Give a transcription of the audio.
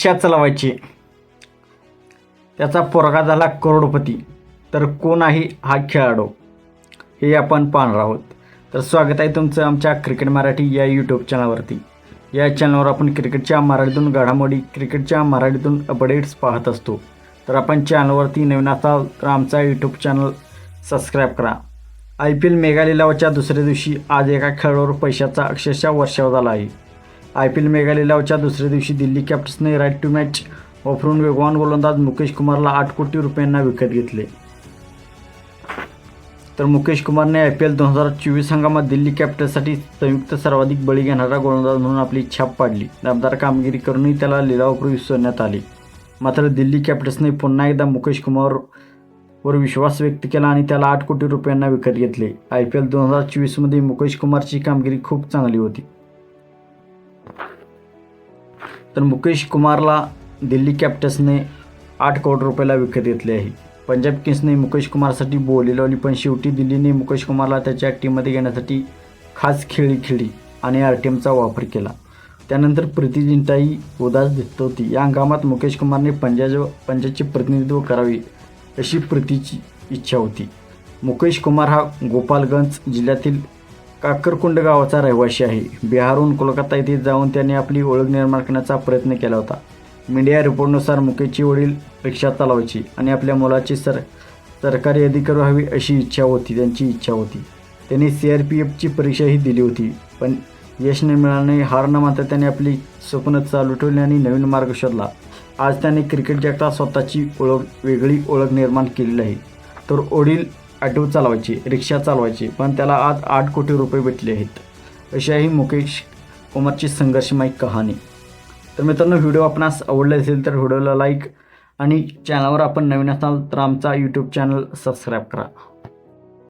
रिक्षा चालवायची त्याचा पोरगा झाला करोडपती. तर कोण आहे हा खेळाडू? हे आपण पाहणार आहोत. तर स्वागत आहे तुमचं आमच्या क्रिकेट मराठी या यूट्यूब चॅनलवरती या चॅनलवर आपण क्रिकेटच्या मराठीतून घडामोडी क्रिकेटच्या मराठीतून अपडेट्स पाहत असतो. तर आपण चॅनलवरती नवीन असाल तर आमचा यूट्यूब चॅनल सबस्क्राईब करा. आय पी एल मेगा लिलावाच्या दुसऱ्या दिवशी आज एका खेळाडूवर पैशाचा अक्षरशः वर्षाव झाला आहे. आय पी एल मेगा लिलावच्या दुसऱ्या दिवशी दिल्ली कॅपिटल्सने राईट टू मॅच वापरून वेगवान गोलंदाज मुकेश कुमारला आठ कोटी रुपयांना विकत घेतले. तर मुकेश कुमारने आय पी एल दोन हजार चोवीस हंगामात दिल्ली कॅपिटल्ससाठी संयुक्त सर्वाधिक बळी घेणारा गोलंदाज म्हणून आपली छाप पाडली. दमदार कामगिरी करूनही त्याला लिलावापूर्वी सोडण्यात आले. मात्र दिल्ली कॅपिटल्सने पुन्हा एकदा मुकेश कुमारवर विश्वास व्यक्त केला आणि त्याला आठ कोटी रुपयांना विकत घेतले. आय पी एल दोन हजार चोवीसमध्ये मुकेश कुमारची कामगिरी खूप चांगली होती. तर मुकेश कुमारला दिल्ली कॅपिटल्सने आठ कोटी रुपयाला विकत घेतले आहे. पंजाब किंग्सने मुकेश कुमारसाठी बोली लावली पण शेवटी दिल्लीने मुकेश कुमारला त्याच्या टीममध्ये घेण्यासाठी खास खेळी खेळली आणि आर टी एमचा वापर केला. त्यानंतर प्रीती जिंटाही उदास दिसत होती. या हंगामात मुकेश कुमारने पंजाब पंजाबचे प्रतिनिधित्व करावे अशी प्रीतीची इच्छा होती. मुकेश कुमार हा गोपालगंज जिल्ह्यातील काकरकुंड गावाचा रहिवासी आहे. बिहारहून कोलकाता येथे जाऊन त्याने आपली ओळख निर्माण करण्याचा प्रयत्न केला होता. मीडिया रिपोर्टनुसार मुकेशची वडील रिक्षा चालवायची आणि आपल्या मुलाची सर सरकारी अधिकारी व्हावी अशी इच्छा होती त्यांची इच्छा होती. त्यांनी सी आर पी एफची परीक्षाही दिली होती पण यश न मिळाल्याने हार न मात्र त्याने आपली स्वप्न चालू ठेवली आणि नवीन मार्ग शोधला. आज त्याने क्रिकेट जगतात स्वतःची ओळख वेगळी ओळख निर्माण केलेली आहे. तर वडील ऑटो चालवायची रिक्षा चालवायची पण त्याला आज आठ कोटी रुपये भेटले आहेत. अशी आहे मुकेश कुमारची संघर्षमय कहाणी. तर मित्रांनो व्हिडिओ आपणास आवडला असेल तर व्हिडिओला लाईक आणि चॅनलवर आपण नवीन असाल तर आमचा यूट्यूब चॅनल सबस्क्राईब करा.